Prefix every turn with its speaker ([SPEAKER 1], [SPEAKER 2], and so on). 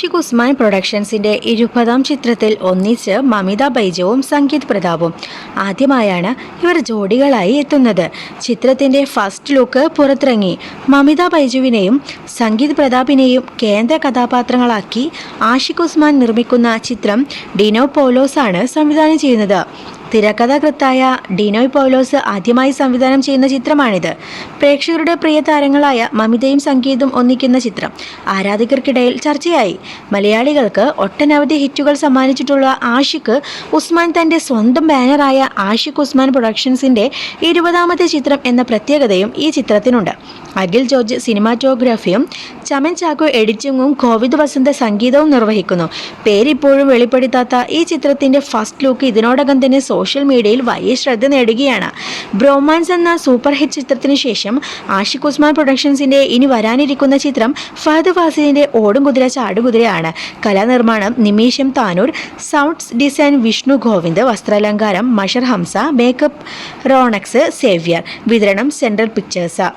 [SPEAKER 1] ആഷിഖ് ഉസ്മാൻ പ്രൊഡക്ഷൻസിന്റെ ഇരുപതാം ചിത്രത്തിൽ ഒന്നിച്ച് മമിത ബൈജവും സംഗീത് പ്രതാപും. ആദ്യമായാണ് ഇവർ ജോഡികളായി എത്തുന്നത്. ചിത്രത്തിന്റെ ഫസ്റ്റ് ലുക്ക് പുറത്തിറങ്ങി. മമിത ബൈജുവിനെയും സംഗീത് പ്രതാപിനെയും കേന്ദ്ര കഥാപാത്രങ്ങളാക്കി ആഷിഖ് ഉസ്മാൻ നിർമ്മിക്കുന്ന ചിത്രം ഡിനോ പോലോസ് ആണ് സംവിധാനം ചെയ്യുന്നത്. തിരക്കഥാകൃത്തായ ഡിനോയ് പൗലോസ് ആദ്യമായി സംവിധാനം ചെയ്യുന്ന ചിത്രമാണിത്. പ്രേക്ഷകരുടെ പ്രിയ താരങ്ങളായ മമിതയും സംഗീതും ഒന്നിക്കുന്ന ചിത്രം ആരാധകർക്കിടയിൽ ചർച്ചയായി. മലയാളികൾക്ക് ഒട്ടനവധി ഹിറ്റുകൾ സമ്മാനിച്ചിട്ടുള്ള ആഷിഖ് ഉസ്മാൻ തന്റെ സ്വന്തം ബാനറായ ആഷിഖ് ഉസ്മാൻ പ്രൊഡക്ഷൻസിന്റെ ഇരുപതാമത്തെ ചിത്രം എന്ന പ്രത്യേകതയും ഈ ചിത്രത്തിനുണ്ട്. അഖിൽ ജോർജ് സിനിമാറ്റോഗ്രാഫിയും ചമൻ ചാക്കോ എഡിറ്റിംഗും കോവിദ് വസന്ത സംഗീതവും നിർവഹിക്കുന്നു. പേരിപ്പോഴും വെളിപ്പെടുത്താത്ത ഈ ചിത്രത്തിന്റെ ഫസ്റ്റ് ലുക്ക് ഇതിനോടകം തന്നെ സോഷ്യൽ മീഡിയയിൽ വലിയ ശ്രദ്ധ നേടുകയാണ്. ബ്രോമാൻസ് എന്ന സൂപ്പർ ഹിറ്റ് ചിത്രത്തിന് ശേഷം ആഷിഖ് ഉസ്മാൻ പ്രൊഡക്ഷൻസിന്റെ ഇനി വരാനിരിക്കുന്ന ചിത്രം ഫഹദ് ഫാസിലിന്റെ ഓടും കുതിര ചാടുകുതിരയാണ് കലാനിർമ്മാണം നിമീഷം താനൂർ സൗണ്ട്സ് ഡിസൈൻ വിഷ്ണു ഗോവിന്ദ് വസ്ത്രാലങ്കാരം മഷർ ഹംസ മേക്കപ്പ് റോണക്സ് സേവ്യർ വിതരണം സെൻട്രൽ പിക്ചേഴ്സ്.